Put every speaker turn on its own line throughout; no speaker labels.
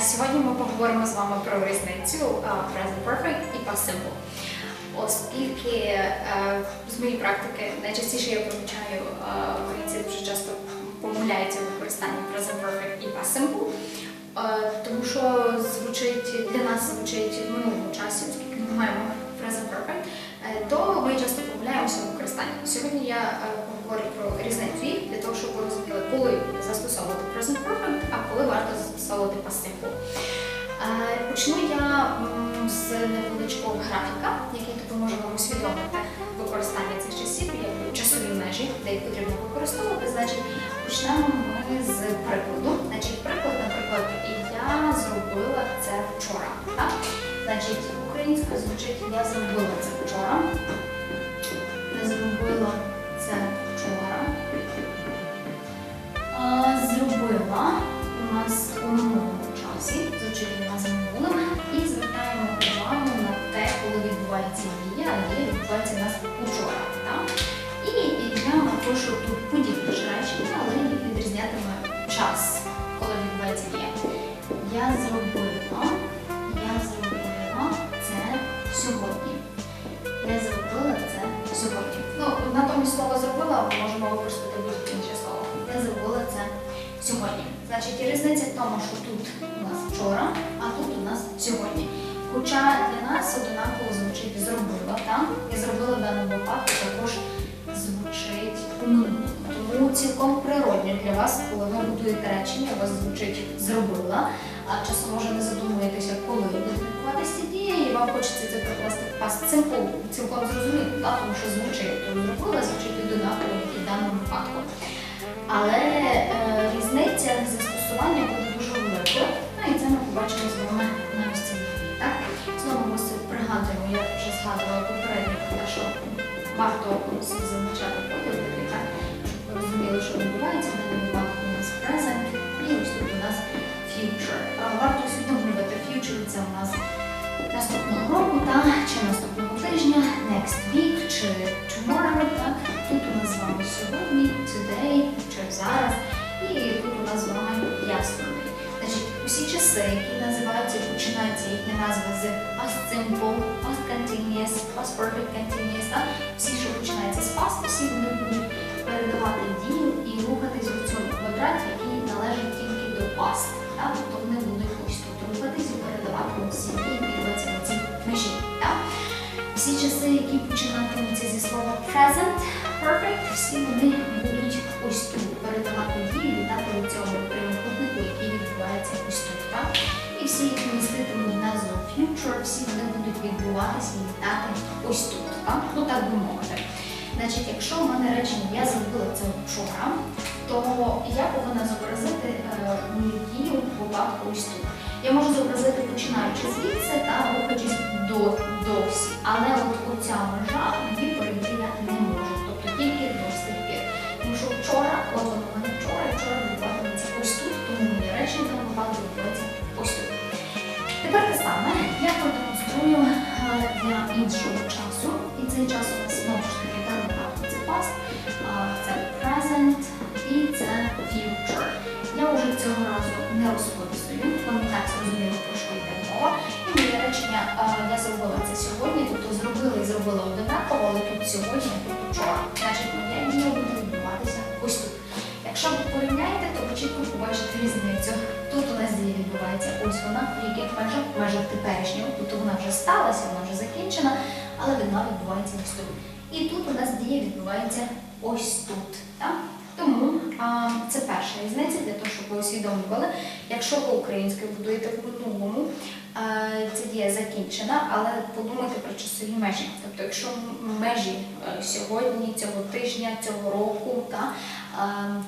Сьогодні ми поговоримо з вами про різницю е, Present Perfect і Past Simple. Оскільки е, з моєї практики найчастіше я помічаю, е, українці дуже часто помиляються в використанні Present Perfect і Past Simple, е, тому що звучить для нас звучить в минулому часі, оскільки ми маємо Present Perfect, е, то ми часто помиляємося в використанні. Сьогодні я е, поговорю про різницю для того, щоб ви розуміли, коли застосовувати Present Perfect, коли варто застосовувати Simple. Е, Почну я з невеличкого графіка, який допоможе вам усвідомити використання цих часів, якби часові межі, де їх потрібно використовувати. Значить, почнемо ми з прикладу. Значить, приклад, наприклад, я зробила це вчора. Значить, українською звучить я зробила це вчора. Минулому часі, звучить у і звертаємо увагу на те, коли відбувається дія, а дія відбувається у нас учора. І я напишу тут подібне ж речення, але їх відрізнятиме час, коли відбувається дія. Я зробила, я зробила це сьогодні. Я зробила це сьогодні. Ну, натомість слово зробила можемо використати будь-яке інше слово. Я зробила це сьогодні. Значить, різниця в тому, що тут вчора, а тут у нас сьогодні. Хоча для нас одинаково звучить зробила, так? І зробила в даному випадку також звучить. Тому цілком природньо для вас, коли ви будуєте речення, у вас звучить зробила, а часом може не задумуєтеся, коли буде відбуватися дії, і вам хочеться це прикласти в пас цілком, цілком зрозуміло, тому що звучить, то зробила, звучить одинаково, і в даному випадку. Але е, різниця застосування побачимо з вами на цій. Так? Знову ми пригадуємо, я вже згадувала попередньо що варто зазначати поділки, так? Щоб ви розуміли, що відбувається, в даному випадку у нас present, і ось тут у нас future. Варто усвідомлювати future це у нас наступного року, чи наступного тижня, next week, чи tomorrow? Тут у нас з вами сьогодні, today, чи зараз, і тут у нас з вами. Значить, усі часи, які назви з past simple, past continuous, past perfect continuous, всі, що починається з past, всі вони будуть ось тут. Так? Ну так би мовити. Значить, якщо в мене речення я зробила це вчора, то я повинна зобразити е, дію в випадку ось тут. Я можу зобразити починаючи звідси та рухаючись до, до всі. Але от оця межа її перейти я не можу. Тобто тільки до. Тому що вчора, от в мене вчора, вчора відбуватиметься ось тут, тому мені речення даному випадку відбувається ось тут. Тепер те саме я продемонструю е, для іншого цей час у нас знову ж таки в даному це past, це present і це future. Я вже цього разу не розписую, вам так зрозуміло, про що йде мова. І моє речення я зробила це сьогодні, тобто зробила і зробила одинаково, але тут сьогодні, тут вчора. Значить, моя дія буде відбуватися ось тут. Якщо ви порівняєте, то ви чітко побачите різницю. Відбувається вона, в межах, в межах теперішнього, тобто вона вже сталася, вона вже закінчена, але вона відбувається ось тут. І тут у нас дія відбувається ось тут. Так? Тому а, це перша різниця для того, щоб ви усвідомлювали. Якщо ви українською будуєте в минулому, а, ця дія але подумайте про часові межі. Тобто, якщо межі е, сьогодні, цього тижня, цього року, та,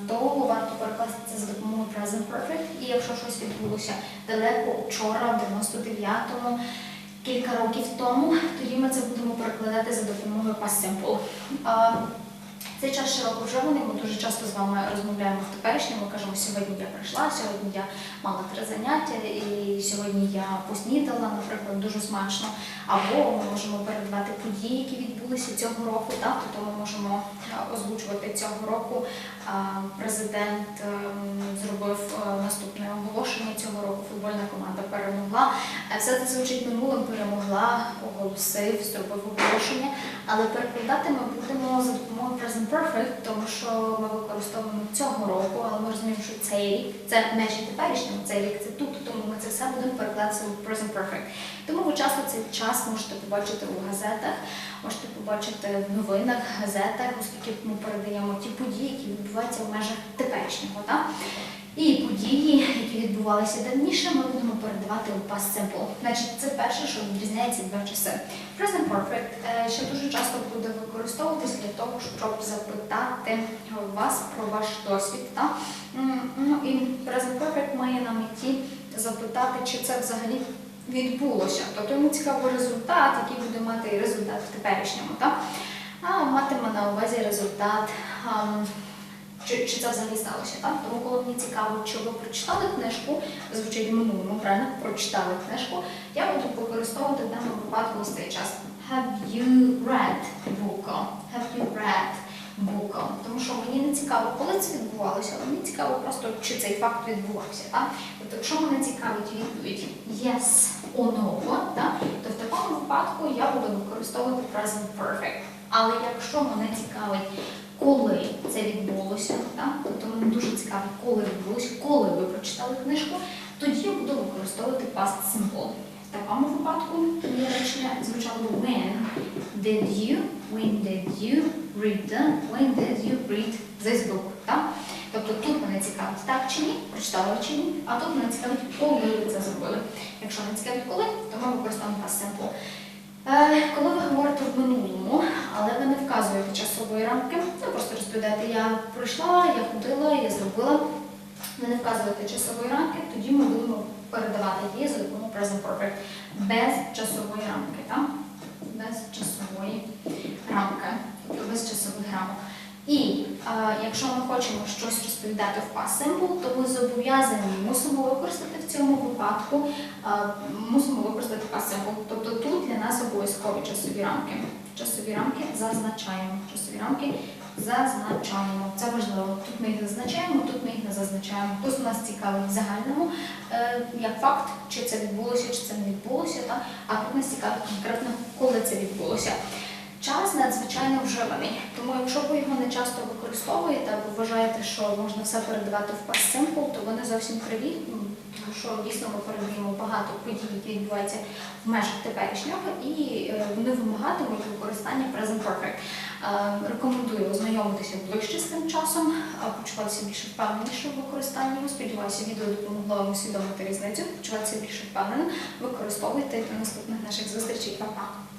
то варто перекласти це за допомогою Present Perfect. І якщо щось відбулося далеко вчора, в 99-му, кілька років тому, тоді ми це будемо перекладати за допомогою Past Simple. Цей час широко вживаний, ми дуже часто з вами розмовляємо в теперішньому, кажемо, сьогодні я прийшла, сьогодні я мала три заняття, і сьогодні я поснідала, наприклад, дуже смачно. Або ми можемо передавати події, які відбулися цього року. Так? Тобто ми можемо е, озвучувати цього року. Президент ем, зробив е, наступне оголошення цього року. Футбольна команда перемогла. Це звучить минулим перемогла, оголосив, зробив оголошення, але перекладати ми будемо за допомогою Present Perfect, тому що ми використовуємо цього року, але ми розуміємо, що цей рік це не ще теперішньому, цей рік це тут, тому ми це все будемо перекладати в Present Perfect. Тому ви часто цей час можете побачити у газетах, можете побачити в новинах, газетах, оскільки ми передаємо ті події, які відбуваються в межах теперішнього. І події, які відбувалися давніше, ми будемо передавати у past simple. Значить, це перше, що відрізняється два часи. Present Perfect е, ще дуже часто буде використовуватись для того, щоб запитати вас про ваш досвід. Так? Ну і Perfect має на меті запитати, чи це взагалі відбулося. Тобто йому цікавий результат, який буде мати результат в теперішньому. Так? А матиме на увазі результат. чи, чи це взагалі сталося, так? Тому коли мені цікаво, чи ви прочитали книжку, звучить в минулому, правильно? Прочитали книжку, я буду використовувати в даному випадку ось цей час. Have you read book? Have you read book? Тому що мені не цікаво, коли це відбувалося, але мені цікаво просто, чи цей факт відбувався. Так? Тобто, якщо мене цікавить відповідь yes or no, то в такому випадку я буду використовувати present perfect. Але якщо мене цікавить коли це відбулося, так? тобто мене дуже цікаво, коли відбулося, коли ви прочитали книжку, тоді я буду використовувати past simple. Такому випадку моє речення звучало when did you, when did you read, the- when did you read this book, так? Тобто тут мене цікавить так чи ні, прочитали чи ні, а тут мене цікавить, коли ви це зробили. Якщо не цікавить коли, то ми використовуємо past simple. Е, Коли ви говорите в минулому, але ви не вказуєте часової рамки, ви просто розповідаєте, я пройшла, я ходила, я зробила. Ви не вказуєте часової рамки, тоді ми будемо передавати її за допомогою Present Perfect без часової рамки. Так? Без часової рамки, без часових рамок. І е, якщо ми хочемо щось розповідати в past simple, то ми зобов'язані мусимо використати в цьому випадку, е, мусимо використати past simple. Тобто тут для нас обов'язкові часові рамки. Часові рамки зазначаємо. Часові рамки зазначаємо. Це важливо. Тут ми їх зазначаємо, тут ми їх не зазначаємо. Тут нас цікавить в загальному е, як факт, чи це відбулося, чи це не відбулося, а тут нас цікавить конкретно, коли це відбулося. Час надзвичайно вживаний, тому якщо ви його не часто використовуєте або вважаєте, що можна все передавати в past то ви не зовсім ну, тому що дійсно ми передаємо багато подій, які відбуваються в межах теперішнього, і е, вони вимагатимуть використання present perfect. Е, Рекомендую ознайомитися ближче з тим часом, почуватися більше впевненіше в використанні. Сподіваюся, відео допомогло вам усвідомити різницю, почуватися більше впевнено. Використовуйте до наступних наших зустрічей. Па-па!